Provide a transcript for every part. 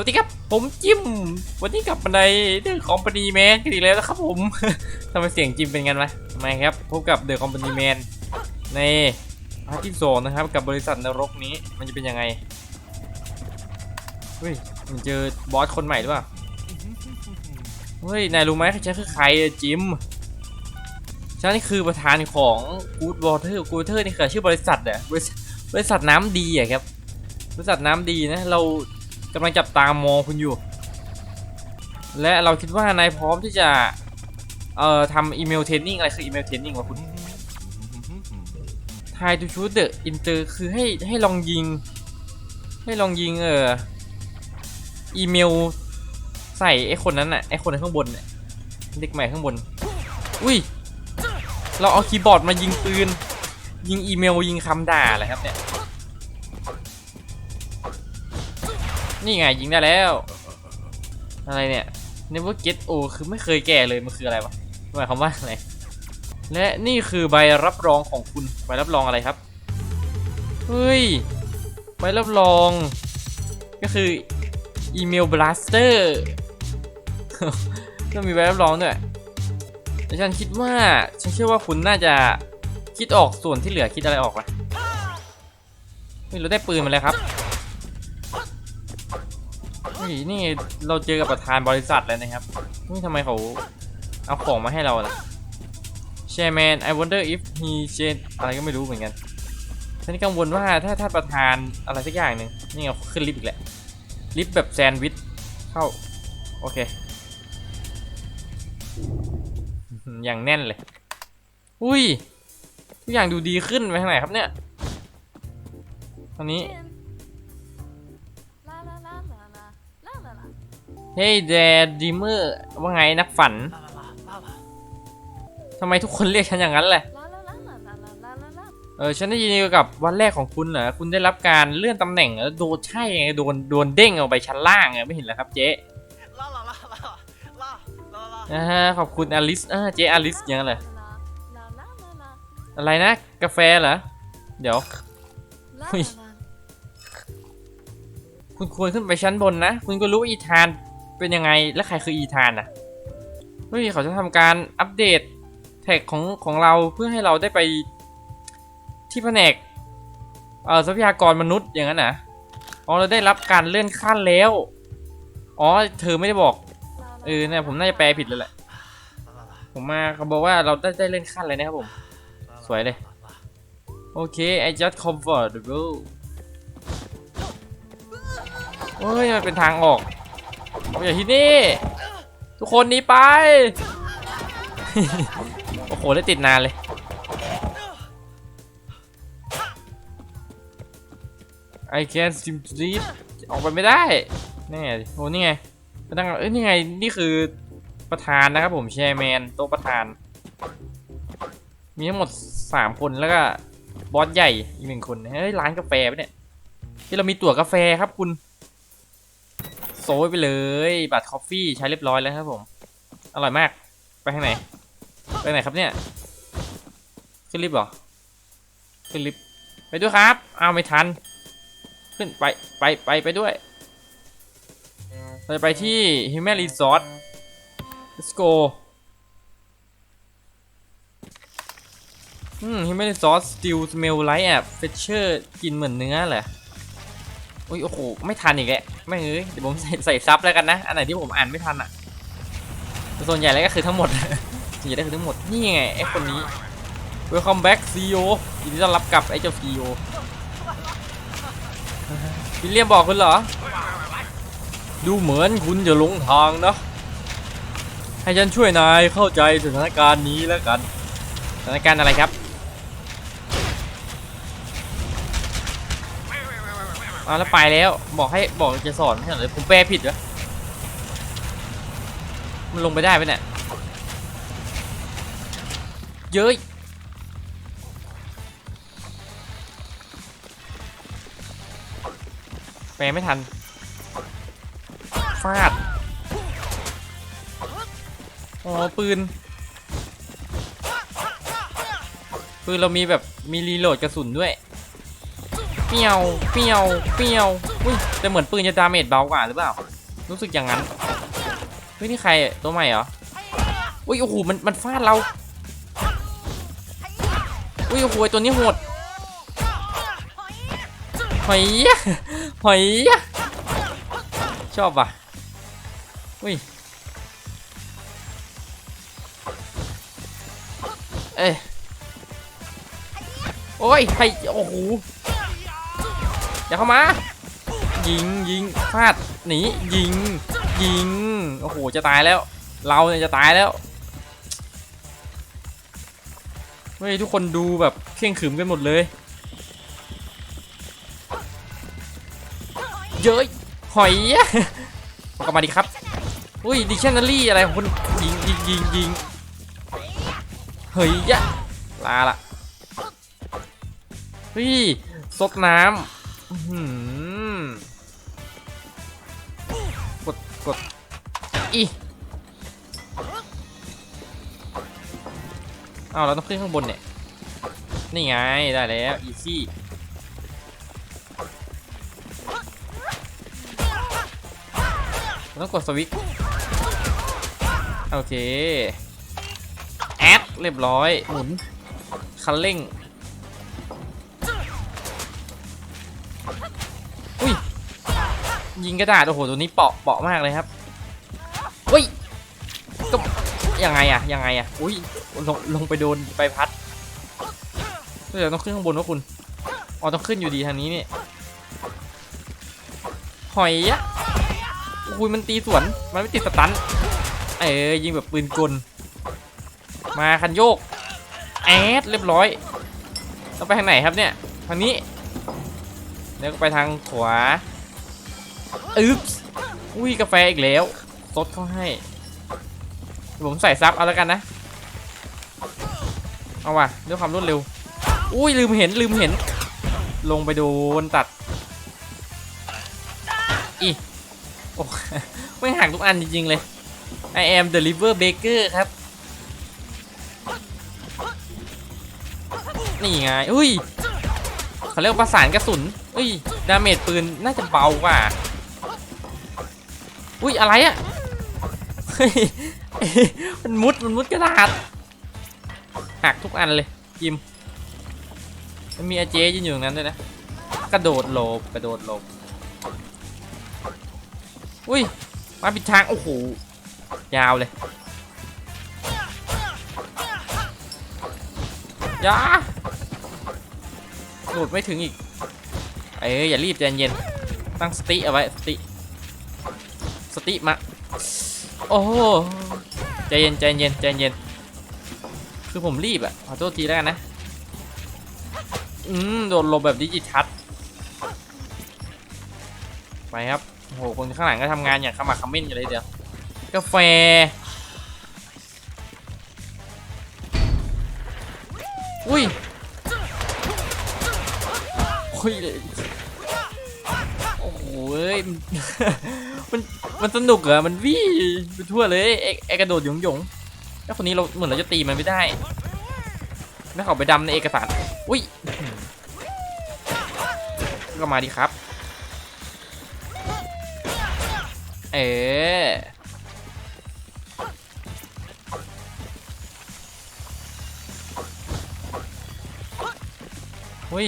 สวัสดีครับ ผมจิม วันนี้กลับมาในเรื่องคอมพานีแมนกันอีกแล้วนะครับผม ทำไมเสียงจิมเป็นกันวะทำไมครับ พบกับเดอะคอมพานีแมนในพาร์ทที่สองนะครับ กับบริษัทนรกนี้มันจะเป็นยังไง เฮ้ย มันเจอบอสคนใหม่หรือเปล่า เฮ้ย นายรู้ไหมฉันคือใครจิม ฉันนี่คือประธานของ Good Water Good Water นี่คือชื่อบริษัทอะบริษัทบริษัทน้ำดีอะครับ บริษัทน้ำดีนะ เรา กำลังจับตามองคุณอยู่ และเราคิดว่านายพร้อมที่จะ เอ่อทำอีเมลเทรนนิ่งอะไรคืออีเมลเทรนนิ่งวะคุณทายทูชูเดอะอินเตอร์คือให้ให้ลองยิง ให้ลองยิงเอออีเมลใส่ไอ้คนนั้นน่ะไอ้คนข้างบนน่ะเด็กใหม่ข้างบน อุ้ย เราเอาคีย์บอร์ดมายิงปืน ยิงอีเมลยิงคำด่าอะไรครับเนี่ย นี่ไงยิงได้แล้ว อะไรเนี่ย never get o คือไม่เคยแก่เลยมันคืออะไรวะหมายความว่าอะไร และนี่คือใบรับรองของคุณ ใบรับรองอะไรครับ เฮ้ย ใบรับรอง ก็คืออีเมลบลัสเตอร์ก็มีใบรับรองด้วยแต่ฉันคิดว่า ฉันเชื่อว่าคุณน่าจะคิดออกส่วนที่เหลือคิดอะไรออกวะเฮ้ยเราได้ปืนมาแล้วครับ นี่นี่เราเจอกับประธานบริษัทแล้วนะครับ นี่ทำไมเขาเอาของมาให้เราล่ะ Chairman I wonder if he change อะไรก็ไม่รู้เหมือนกันฉันกังวลว่าถ้าท่านประธานอะไรสักอย่างหนึ่งนี่เอาขึ้นลิฟต์อีกแหละ ลิฟต์แบบแซนด์วิชเข้า โอเคอื้อหืออย่างแน่นเลย อุ้ย ทุกอย่างดูดีขึ้นไปทางไหนครับเนี่ยตอนนี้ เฮ้ยแดดีเมอร์ว่าไงนักฝันทำไมทุกคนเรียกฉันอย่างนั้นแหละ เออฉันได้ยินกับวันแรกของคุณเหรอคุณได้รับการเลื่อนตำแหน่งแล้วโดนใช่ไงโดนโดนเด้งออกไปชั้นล่างไงไม่เห็นเหรอครับเจ๊อ่าขอบคุณอลิสอ่าเจ๊อลิสยังลยอะไรนะกาแฟเหรอเดี๋ยวคุณควรขึ้นไปชั้นบนนะ คุณก็รู้อีธาน เป็นยังไงและใครคืออีธานนะเฮ้ยเขาจะทำการอัปเดตแท็กของของเราเพื่อให้เราได้ไปที่แผนกเอ่อทรัพยากรมนุษย์อย่างนั้นนะอ๋อเราได้รับการเลื่อนขั้นแล้ว อ๋อเธอไม่ได้บอกเออเนี่ยผมน่าจะแปลผิดเลยแหละ ผมมาเขาบอกว่าเราได้ได้เลื่อนขั้นเลยนะครับผม สวยเลย โอเค I just comfortable เฮ้ยมันเป็นทางออก เอาอย่าที่นี่ ทุกคนหนี้ไป โอ้โห ได้ติดนานเลย I can't seem to leave ออกไปไม่ได้แน่โอ้นี่ไงพนักงานเอ้ยนี่ไง นี่คือประธานนะครับผมแชร์แมนโต๊ะประธาน มีทั้งหมด 3 คนแล้วก็บอสใหญ่อีกหนึ่งคน เฮ้ย ร้านกาแฟปะเนี่ยที่เรามีตั๋วกาแฟครับคุณ ซยไปเลยบัตรคอฟฟี่ใช้เรียบร้อยแล้วครับผม อร่อยมาก ไปทางไหน ไปไหนครับเนี่ย ขึ้นลิฟต์เหรอ ขึ้นลิฟต์ไปด้วยครับ เอาไม่ทัน ขึ้นไปไปไปไปด้วย เราจะไปที่ Human Resort let's go อืม Human Resort still smell like a fisher กินเหมือนเนื้อเหร ออุ้ยโอ้โหไม่ทันอีกแล้วไม่เอ้ยเดี๋ยวผมใส่ใส่ซับแล้วกันนะอันไหนที่ผมอ่านไม่ทันอะส่วนใหญ่แล้วก็คือทั้งหมดส่วนใหญ่แล้คือทั้งหมดนี่ไงไอ้คนนี้ Welcome back CEO ยินดีต้อนรับกลับไอ้เจ้า CEO วิลเลียมบอกคุณเหรอ ดูเหมือนคุณจะหลงทางนะ ให้ฉันช่วยนายเข้าใจสถานการณ์นี้แล้วกัน สถานการณ์อะไรครับ เอาแล้วไปแล้ว บอกให้บอกจะสอนไม่ใช่เหรอผมแปลผิดเหรอมันลงไปได้ไหมเนี่ยเย้ยแปลไม่ทันฟาดอ๋อปืน ปืนเรามีแบบมีรีโหลดกระสุนด้วย เปียวเปียวเปียวอุ้ยแต่เหมือนปืนจะดาเมจเบากว่าหรือเปล่า รู้สึกอย่างนั้นเฮ้ยนี่ใครตัวใหม่เหรออุ้ยโอ้โหมันมันฟาดเราอุ้ยโอ้โหตัวนี้โหดหอยยะหอยยะชอบว่ะอุ้ยเอ้ยโอ้ยใครโอ้โห อย่าเข้ามายิงยิงฟาดหนียิงยิงโอ้โหจะตายแล้ว เราเนี่ยจะตายแล้วเฮ้ยทุกคนดูแบบเข่งขรึมกันหมดเลย เย้ยหอยอะกลับมาดิครับอุ้ยดิชันนารี่อะไรของคุณยิงยิงยิงยิงเฮ้ยยะลาละเฮ้ยซดน้ำ กด กด อีอ้าวเราต้องขึ้นข้างบนเนี่ย นี่ไง ได้แล้ว อีซี่ต้องกดสวิตช์โอเค แอดเรียบร้อย หมุน คันเร่ง ยิงกระดาษโอ้โหตัวนี้เปาะเปาะมากเลยครับอุ้ยก็ยังไงอะยังไงอะอุ้ยลงลงไปโดนใบพัดเดี๋ยวต้องขึ้นข้างบนวะคุณอ๋อต้องขึ้นอยู่ดีทางนี้นี่หอยอะอุ้ยมันตีสวนมันไม่ติดสตันเอ้ยยิงแบบปืนกลมาคันโยกแอดเรียบร้อยต้องไปทางไหนครับเนี่ยทางนี้แล้วก็ไปทางขวา อึ๊บอุ้ยกาแฟอีกแล้วซดเข้าให้ ผมใส่ซับเอาแล้วกันนะ เอาว่ะด้วยความรวดเร็ว อุ้ยลืมเห็นลืมเห็น ลงไปโดนตัด อีโอ้ไม่หักทุกอันจริง ๆ เลย I am the liver baker ครับ นี่ไง อุ้ยเขาเรียกว่าประสานกระสุน อุ้ย ดาเมจปืนน่าจะเบากว่า อุ้ยอะไรอะมันมุดมันมุดกระดาษหักทุกอันเลยยิมมันมีอาเจยืนอยู่ตรงนั้นด้วยนะ กระโดดหลบกระโดดหลบอุ้ยมาปิดทางโอ้โหยาวเลยยาโดดไม่ถึงอีก เอ้ยอย่ารีบใจเย็น ตั้งสติเอาไว้สติ สติมา โอ้ใจเย็นใจเย็นใจเย็น คือผมรีบอะขอโทษทีแล้วกันนะ อืม โดนลบแบบดิจิทัลไปครับ โอ้โห คนข้างหลังก็ทำงานอย่างขมักขมิ้นอยู่เลยเดียว กาแฟ อุ้ยโอ้ย เอ้ย มันมันสนุกเหรอมันวิ่งไปทั่วเลยไอ้ไอ้กระโดดหยงหยงแล้วคนนี้เราเหมือนเราจะตีมันไม่ได้แล้วเขาไปดำในเอกสารอุ้ยก็มาดีครับ เออหุ้ย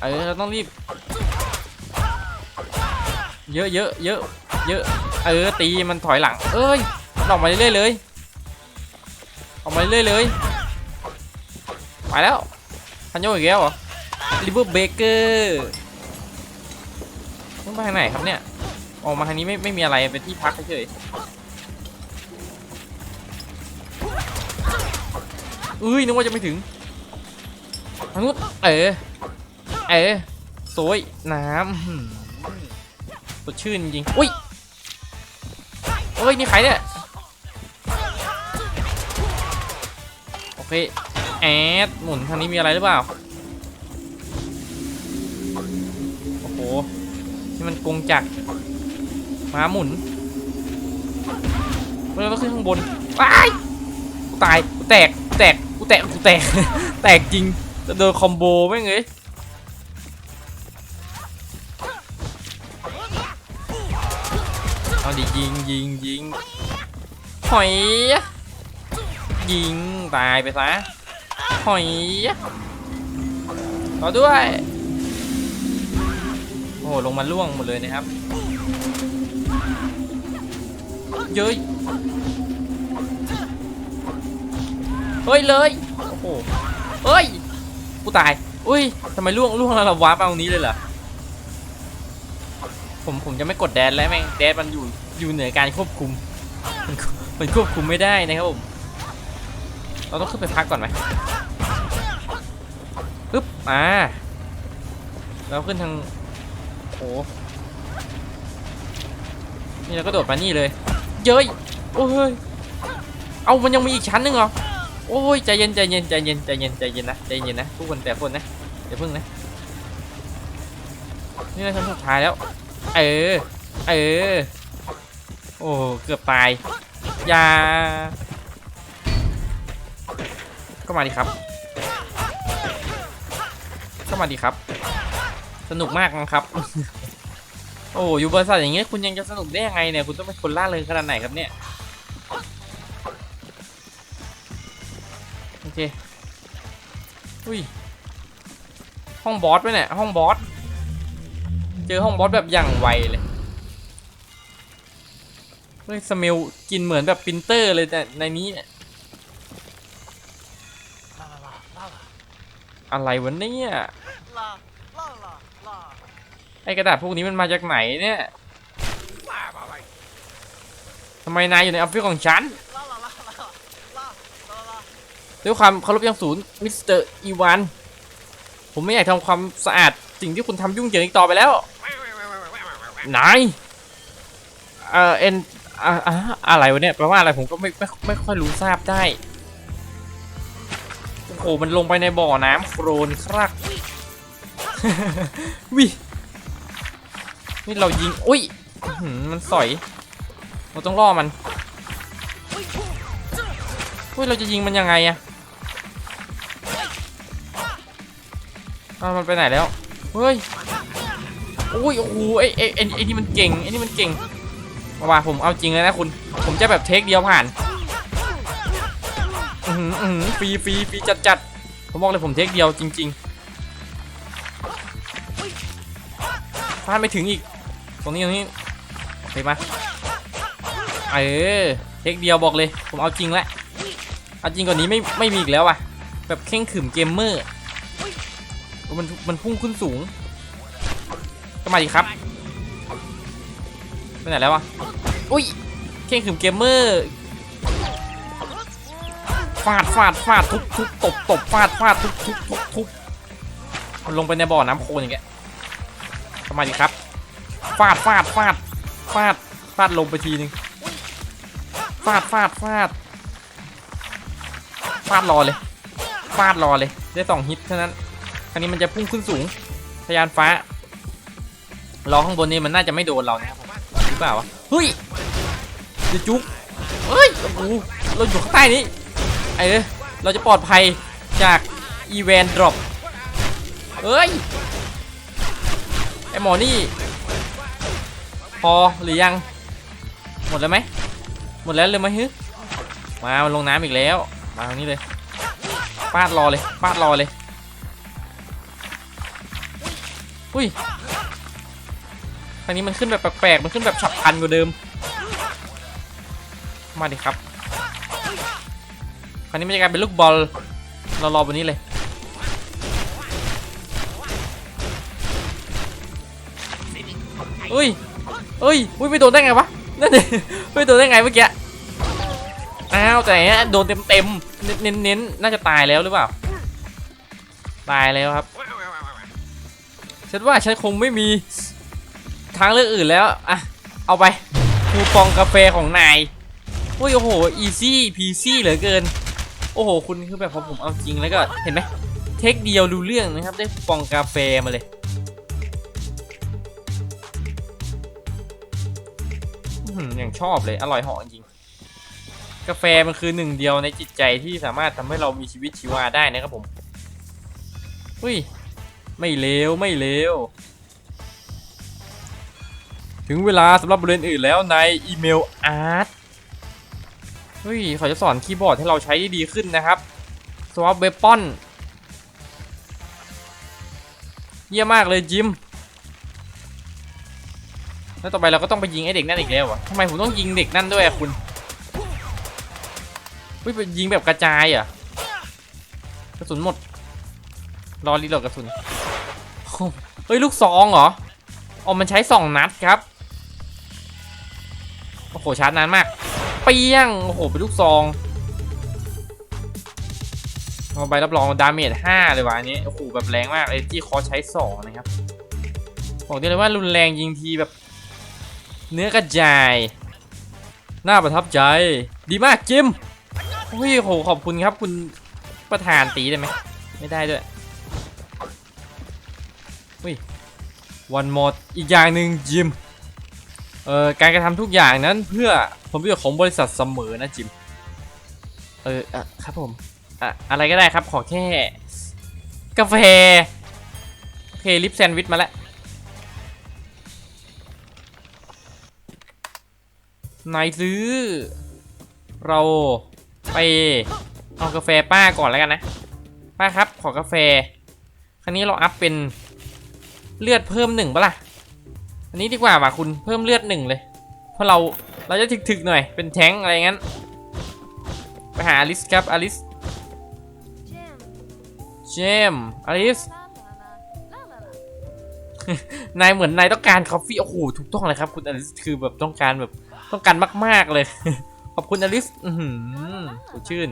เออ เราต้องรีบ เยอะเยอะเยอะเยอะเออตีมันถอยหลัง เอ้ยออกมาเรื่อยเลยออกมาเรื่อยเลยไปแล้วพันโยกอีกแล้วเหรอลิเวอร์เบเกอร์ต้องไปทางไหนครับเนี่ยออกมาทางนี้ไม่ไม่มีอะไรเป็นที่พักเฉยๆอุ้ยนึกว่าจะไม่ถึงทางนู้นเออเออสวยน้ำ สดชื่นจริงอุ้ยเอ้ยนี่ใครเนี่ยโอเคแอดหมุนทางนี้มีอะไรหรือเปล่าโอ้โหนี่มันกงจักรม้าหมุนเราต้องขึ้นข้างบนว้ายกูตายกูแตกแตกกูแตกกูแตกแตกจริงจะโดนคอมโบแม่งเอ้ย เอาดิยิงยิงยิงหอย ยิงตายไปซะหอยต่อด้วย โอ้โหลงมาล่วงหมดเลยนะครับ เย้ยเฮ้ยเลย โอ้โหเฮ้ย กูตาย อุ้ยทำไมล่วงล่วงแล้วเราวาร์ปมาตรงนี้เลยเหรอ ผมผมจะไม่กดแดนแล้วแม่งแดนมันอยู่อยู่เหนือการควบคุมมันมันควบคุมไม่ได้นะครับผมเราต้องขึ้นไปพักก่อนไหมปึ๊บมาเราขึ้นทางโอ้นี่เราก็โดดมานี่เลย เย้ยโอ้ยเอามันยังมีอีกชั้นนึงเหรอโอ้ยใจเย็นใจเย็นใจเย็นใจเย็นใจเย็นนะใจเย็นนะทุกคนแต่คนนะอย่าเพิ่งนะนี่เราชั้นสุดท้ายแล้ว เออ เออ โอ้เกือบตายอย่าก็มาดิครับก็มาดิครับ สนุกมากนะครับ โอ้อยู่บริษัทอย่างเงี้ยคุณยังจะสนุกได้ยังไงเนี่ย คุณต้องเป็นคนล่าเริงขนาดไหนครับเนี่ย โอเค อุ้ย ห้องบอสไปเนี่ย ห้องบอส เจอห้องบอสแบบอย่างไวเลยเฮ้ยสเมลกินเหมือนแบบปรินเตอร์เลยแต่ในนี้เนี่ยอะไรวะเนี่ยไอกระดาษพวกนี้มันมาจากไหนเนี่ยทำไมนายอยู่ในออฟฟิศของฉันด้วยความเคารพยังศูนย์มิสเตอร์อีวานผมไม่อยากทำความสะอาดสิ่งที่คุณทำยุ่งเหยิงอีกต่อไปแล้ว นายเออเอ็นอ่าอ่าอะไรวะเนี่ยแปลว่าอะไรผมก็ไม่ไม่ไม่ค่อยรู้ทราบได้โอ้โหมันลงไปในบ่อน้ำโครนครักวินี่เรายิงอุ้ยมันสอยเราต้องล่อมันอุ้ยเราจะยิงมันยังไงอะอ้ามันไปไหนแล้วเฮ้ย อุ้ยโอ้โหไอ้ไอ้ไอ้ไอ้นี่มันเก่งไอ้นี่มันเก่งมาว่าผมเอาจริงเลยนะคุณ ผมจะแบบเทคเดียวผ่านอือหืออือหือฟรีฟรีฟรีจัดจัดผมบอกเลยผมเทคเดียวจริงๆพลาดไม่ถึงอีก ตรงนี้ตรงนี้ไปมาเออเทคเดียวบอกเลย ผมเอาจริงแล้วเอาจริงกว่านี้ไม่ไม่มีอีกแล้วอะ แบบเข่งขรึมเกมเมอร์มันมันพุ่งขึ้นสูง มาดิครับไปไหนแล้วอะอุ้ยเข่งขรึมเกมเมอร์ฟาดฟาดฟาดทุบทุบตบตบฟาดฟาดทุบทุบทุบทุบมันลงไปในบ่อน้ำโคลนอย่างเงี้ยก็มาดิครับ ฟาดฟาดฟาดฟาดฟาดลงไปทีนึงฟาดฟาดฟาดฟาดรอเลย ฟาดรอเลย ได้สองฮิตเท่านั้นคราวนี้มันจะพุ่งขึ้นสูงทะยานฟ้า รอข้างบนนี้มันน่าจะไม่โดนเรานะครับผมหรือเปล่าวะเฮ้ยเดี๋ยวจุ๊บเฮ้ยโอ้โหเราอยู่ข้างใต้นี้ไอ้เอ้ยเราจะปลอดภัยจากอีเวนดรอปเฮ้ยไอหมอนี่พอหรือยัง หมดแล้วไหมหมดแล้วเลยไหมฮึมามันลงน้ำอีกแล้ว มาทางนี้เลยฟาดรอเลยฟาดรอเลยอุ้ยางนี้มันขึ้นแบบแปลกๆ มันขึ้นแบบฉับพลันกว่าเดิม มาดิครับ คราวนี้มันจะกลายเป็นลูกบอล เรารอบนนี้เลยอุ้ยอุ้ยอุ้ยไม่โดนได้ไงวะ นั่นดิไม่โดนได้ไงเมื่อกี้ อ้าวแต่เนี่ยโดนเต็มเต็มๆเน้นเน้นน่าจะตายแล้วหรือเปล่า ตายแล้วครับฉันว่าฉันคงไม่มี ทางเลือกอื่นแล้วอะเอาไปคูปองกาแฟของนายโอ้ยโอ้โหอีซี่พีซี่เหลือเกิน โอ้โห คุณคือแบบพอผมเอาจริงแล้วก็เห็นไหมเทคเดียวรู้เรื่องนะครับ ได้คูปองกาแฟมาเลยอย่างชอบเลยอร่อยหอจริง กาแฟมันคือหนึ่งเดียวในจิตใจที่สามารถทำให้เรามีชีวิตชีวาได้นะครับผมอุ้ยไม่เลวไม่เลว ถึงเวลาสำหรับบริเวณอื่นแล้วในอีเมลอาร์ตเฮ้ยเขาจะสอนคีย์บอร์ดให้เราใช้ด้ดีขึ้นนะครับ Swap Weapon เยี่ยมมากเลยจิมแล้วต่อไปเราก็ต้องไปยิงไอ้เด็กนั่นอีกแล้วเหรอะทำไมผมต้องยิงเด็กนั่นด้วยอะคุณเฮ้ยไปยิงแบบกระจายเหรอะกระสุนหมด รอรีโหลดกระสุนเฮ้ยลูกซองเหรออ๋อมันใช้สองนัดครับ โอ้โหชาร์จนานมาก เปี้ยง โอ้โห เป็นลูกซองเอาใบรับรองดาเมจ5เลยวะอันนี้ โอ้โห แบบแรงมากเลยที่คอใช้2นะครับ บอกได้เลยว่ารุนแรงยิงทีแบบ เนื้อกระจาย น่าประทับใจ ดีมากจิมโอ้ยโห ขอบคุณครับคุณประธานตีได้ไหม ไม่ได้ด้วยอุ้ยวันหมดอีกอย่างหนึ่งจิม เอ่อการกระทำทุกอย่างนั้นเพื่อผลประโยชน์ของบริษัทเสมอนะจิม เอออะครับผม อะอะไรก็ได้ครับขอแค่ กาแฟ โอเคลิปแซนด์วิชมาแล้ว นายซื้อ เราไปเอากาแฟป้าก่อนแล้วกันนะ ป้าครับขอกาแฟ ครั้นี้เราอัพเป็นเลือดเพิ่มหนึ่งปะล่ะ อันนี้ดีกว่าว่ะคุณเพิ่มเลือดหนึ่งเลย เพราะเราเราจะถึกๆหน่อยเป็นแท้งอะไรงั้น ไปหาอลิสครับอลิสเจมอลิสนายเหมือนนายต้องการคอฟฟี่โอ้โหถูกต้องเลยครับ คุณอลิสคือแบบต้องการแบบต้องการมาก ๆเลย ขอบคุณอลิสอือหือสดชื่น。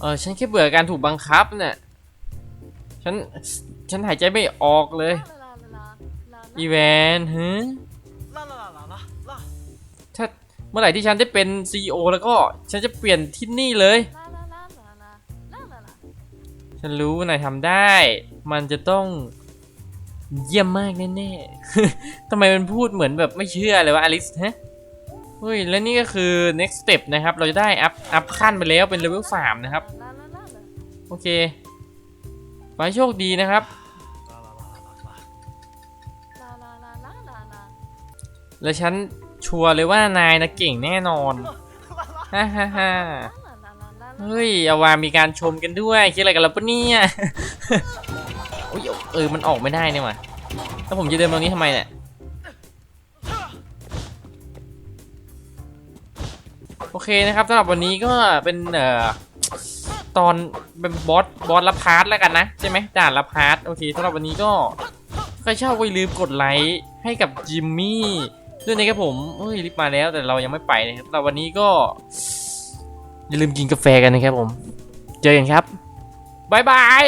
เออฉันแค่เบื่อการถูกบังคับเนี่ยฉัน ฉันหายใจไม่ออกเลย อีแวนฮึถ้าเมื่อไหร่ที่ฉันได้เป็นซีอแล้วก็ฉันจะเปลี่ยนที่นี่เลย ฉันรู้นายทำได้ มันจะต้องเยี่ยมมากแน่ๆทำไมมันพูดเหมือนแบบไม่เชื่อเลยว่าอลิสฮะเฮ้ย และนี่ก็คือ next step นะครับ เราจะได้อัพ อัพขั้นไปแล้วเป็นเลเวล3นะครับ โอเคไปโชคดีนะครับ และฉันชัวร์เลยว่านายนะเก่งแน่นอนฮ่าฮ่าฮ่า la la la la la เฮ้ยเอาว่ามีการชมกันด้วยคิดอะไรกันแล้วปะเนี่ยโอ้ยเออมันออกไม่ได้เนี่ยว่ะแล้วผมจะเดินตรงนี้ทำไมเนี่ยโอเคนะครับสำหรับวันนี้ก็เป็นเอ่อตอนเป็นบอสบอสละพาร์ทแล้วกันนะใช่ไหมด่านละพาร์ทโอเคสำหรับวันนี้ก็ใครชอบก็อย่าลืมกดไลค์ให้กับจิมมี่ ด้วยนะครับผมเฮ้ยรีบมาแล้วแต่เรายังไม่ไปนะครับแต่วันนี้ก็อย่าลืมกินกาแฟกันนะครับผม เจอกันครับบ๊ายบาย